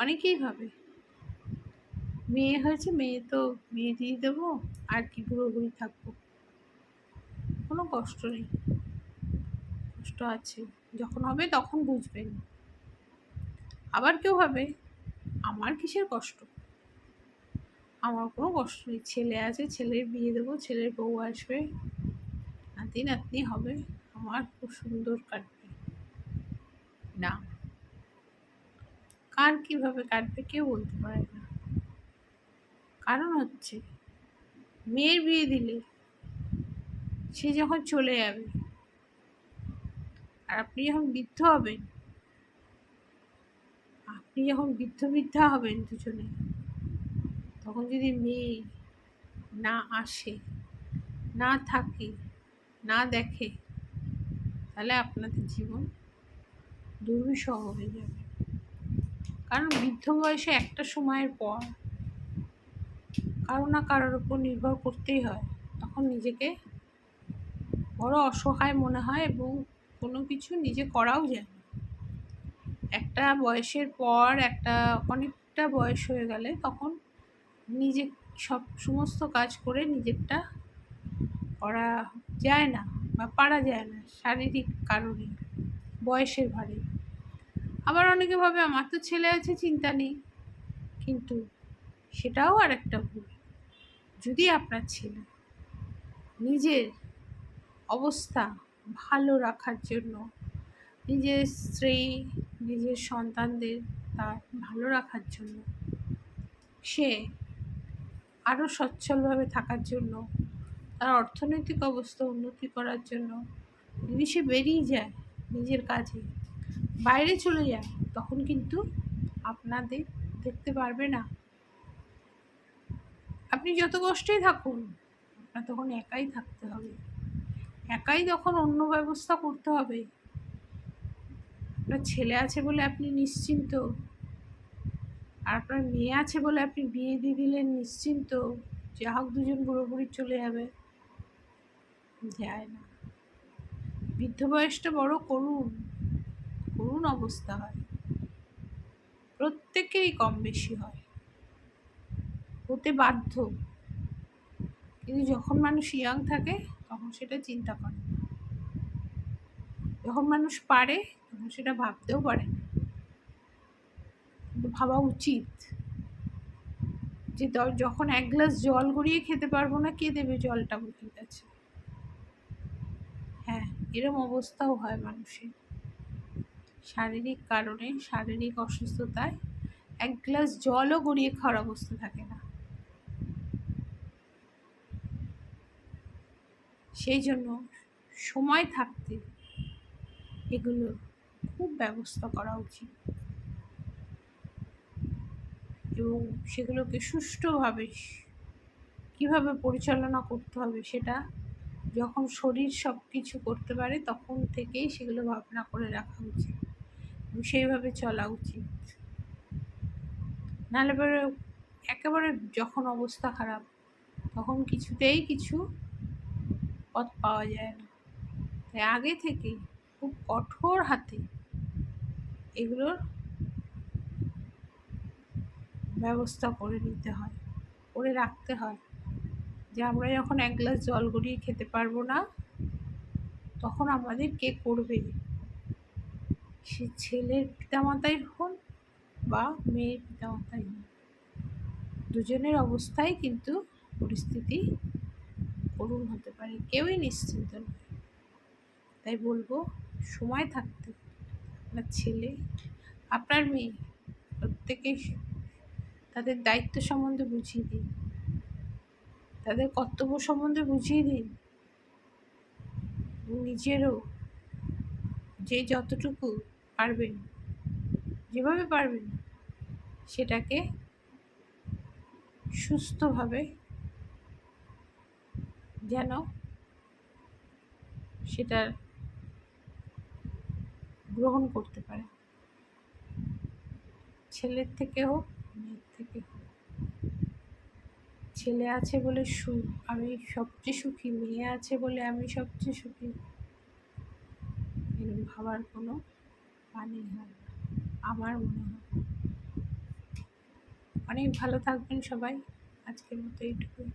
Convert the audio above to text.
অনেকেই ভাবে। মেয়ে হয়েছে, মেয়ে তো বিয়ে দিয়ে দেবো, আর কি বুড়ি থাকব। কোনো কষ্ট নেই। কষ্ট আছে। যখন হবে তখন বুঝবেন। আবার কেউ ভাবে, আমার কিসের কষ্ট? আমার কোনো কষ্ট নেই। ছেলে আছে, ছেলের বিয়ে দেবো, ছেলের বউ আসবে। নাতি নাতনি হবে। আমার খুব সুন্দর কাটবে। না। কার কীভাবে কাটবে কেউ বলতে পারে না। কারণ হচ্ছে, মেয়ের বিয়ে দিলে সে যখন চলে যাবে আর আপনি যখন বৃদ্ধ হবেন, আপনি যখন বৃদ্ধ বৃদ্ধা হবেন দুজনে, তখন যদি মেয়ে না আসে, না থাকে, না দেখে, তাহলে আপনাদের জীবন দুর্বিষহ হয়ে যাবে। কারণ বৃদ্ধ বয়সে একটা সময়ের পর কারও না কারোর উপর নির্ভর করতেই হয়। তখন নিজেকে বড় অসহায় মনে হয় এবং কোনো কিছু নিজে করাও যায় একটা বয়সের পর একটা অনেকটা বয়স হয়ে গেলে তখন নিজে সব সমস্ত কাজ করে নিজেরটা করা যায় না বা পারা যায় না শারীরিক কারণে, বয়সের ভারে। আবার অনেকে ভাবে আমার তো ছেলে আছে, চিন্তা নেই। কিন্তু সেটাও আর একটা ভুল। যদি আপনার ছেলে নিজের অবস্থা ভালো রাখার জন্য নিজের স্ত্রী, নিজের সন্তানদের তার ভালো রাখার জন্য সে আরও সচ্ছলভাবে থাকার জন্য, তার অর্থনৈতিক অবস্থা উন্নতি করার জন্য যদি সে বেরিয়ে যায় নিজের কাজে বাইরে চলে যান তখন কিন্তু আপনাদের দেখতে পারবে না। আপনি যত কষ্টেই থাকুন, আপনার তখন একাই থাকতে হবে। একাই তখন অন্য ব্যবস্থা করতে হবে। আপনার ছেলে আছে বলে আপনি নিশ্চিন্ত। আর আপনার মেয়ে আছে বলে আপনি বিয়ে দিয়ে দিলেন নিশ্চিন্ত। যা হোক দুজন পুরোপুরি চলে যাবে। যায় না। বৃদ্ধ বয়সটা বড় করুন। করুণ অবস্থা হয়। প্রত্যেকেরই কম বেশি হয়। হতে বাধ্য। কিন্তু যখন মানুষ ইয়াং থাকে, তখন সেটা চিন্তা করে। না যখন মানুষ পারে, তখন সেটা ভাবতেও পারে। না কিন্তু ভাবা উচিত যে যখন এক গ্লাস জল গড়িয়ে খেতে পারব না, কে দেবে জলটা মুখের কাছে হ্যাঁ এরম অবস্থাও হয় মানুষের। শারীরিক কারণে শারীরিক অসুস্থতায় এক গ্লাস জলও গড়িয়ে খাওয়ার অবস্থা থাকে না। সেই জন্য সময় থাকতে এগুলো খুব ব্যবস্থা করা উচিত। এবং সেগুলোকে সুষ্ঠুভাবে কীভাবে পরিচালনা করতে হবে সেটা যখন শরীর সব কিছু করতে পারে তখন থেকেই সেগুলো ভাবনা করে রাখা উচিত। সেইভাবে চলা উচিত। নাহলে পরে একেবারে যখন অবস্থা খারাপ, তখন কিছুতেই কিছু পথ পাওয়া যায় না। তাই আগে থেকে খুব কঠোর হাতে এগুলোর ব্যবস্থা করে নিতে হয়, করে রাখতে হয়। যে আমরা যখন এক গ্লাস জল গড়িয়ে খেতে পারব না, তখন আমাদের কে করবে? সে ছেলের পিতামাতাই হন বা মেয়ের পিতামাতাই হন। দুজনের অবস্থায় কিন্তু পরিস্থিতি করুণ হতে পারে, কেউই নিশ্চিন্ত নয়। তাই বলব, সময় থাকতে আপনার ছেলে, আপনার মেয়ে প্রত্যেকেই তাদের দায়িত্ব সম্বন্ধে বুঝিয়ে দিন। তাদের কর্তব্য সম্বন্ধে বুঝিয়ে দিন। নিজেরও যে যতটুকু পারবেন যেভাবে পারবেন সেটাকে সুস্থভাবে যেন সেটার গ্রহণ করতে পারে। ছেলের থেকে হোক, মেয়ের থেকে হোক। ছেলে আছে বলে সুখ আমি সবচেয়ে সুখী, মেয়ে আছে বলে আমি সবচেয়ে সুখী। এরকম ভাবার কোনো বানিহাল আমার মনে হয়। অনেক ভালো থাকবেন সবাই। আজকের মতো এইটুকুই।